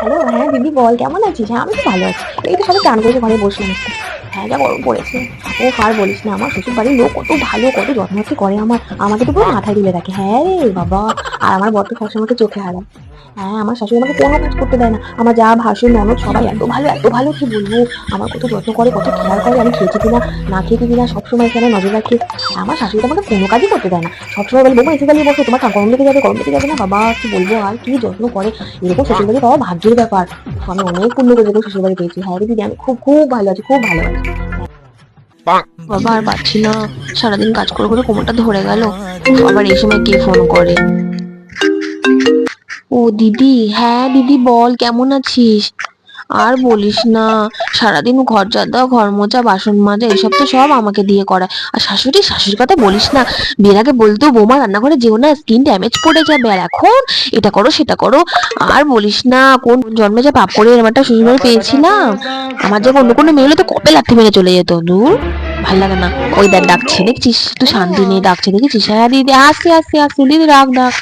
Hello হ্যাঁ দিদি বল, কেমন আছিস? হ্যাঁ আমি তো ভালো আছি। এই তো সবাই চান করেছে ঘরে বসলাম। হ্যাঁ যা গরম পড়েছে। ও আর বলিস না, আমার শ্বশুর বাড়ির লোক কত ভালো, কত যত্ন করে আমার। আমাকে তো পুরো মাথায় তুলে রাখে। হ্যাঁ রে, বাবা। আর আমার বর তো সবসময় চোখে হারায়। হ্যাঁ আমার শাশুড়ি আমাকে কোনো কাজ করতে দেয় না। আমার যা ভাসুর ননদ সবাই এত ভালো এত ভালো, কি বলব? আমার কত যত্ন করে, কত খেয়াল করে আমি খেয়েছি কিনা, না খেয়েছি কিনা, সবসময় এখানে নজর রাখি? আমার শাশুড়ি আমাকে কোনো কাজই করতে দেয় না। সবসময় বলে, বৌমা, এসে গেলে বসো, তোমার গরম লেগে যাবে, গরম লেগে যাবে না? বাবা, কি বলব আর, কি যত্ন করে? এরকম শ্বশুর বাড়ি পাওয়া ভাগ্যের ব্যাপার। আমি অনেক পূর্ণ করে এরকম শ্বশুর বাড়ি পেয়েছি। হ্যাঁ দিদি, আমি খুব খুব ভালো আছি, খুব ভালো আছি। বাবা, আর পাচ্ছি না। সারাদিন কাজ করে করে কোমরটা ধরে গেল। আবার এই সময় কে ফোন করে? দিদি হ্যাঁ দিদি বল, কেমন আছিস? আর বলিস না, সারাদিন ঘর জাদা ঘর মোছা, বাসন মাজা এইসব তো সব আমাকে দিয়ে করায়। আর শাশুড়ি, শাশুড়ির কথা বলিস না, বিয়ের আগে বলতো, বৌমা, রান্নাঘরে যেও না স্কিন ড্যামেজ পড়ে যাবে, আর এখন এটা করো, সেটা করো। আর বলিস না, কোন জন্মে যা পাপ করে এরকম একটা শ্বশুরবাড়ি পেয়েছিলাম? আমার যে অন্য কোনো মেয়ে হলে তো কবে লাঠি মেরে চলে যেত, দূর? ভালো লাগে না। ওই দেখ, ডাকছে, দেখছিস? একটু শান্তি নিয়ে ডাকছে, দেখেছিস? হ্যাঁ দিদি আসছি আসছি আসছি দিদি রাখ ডাক।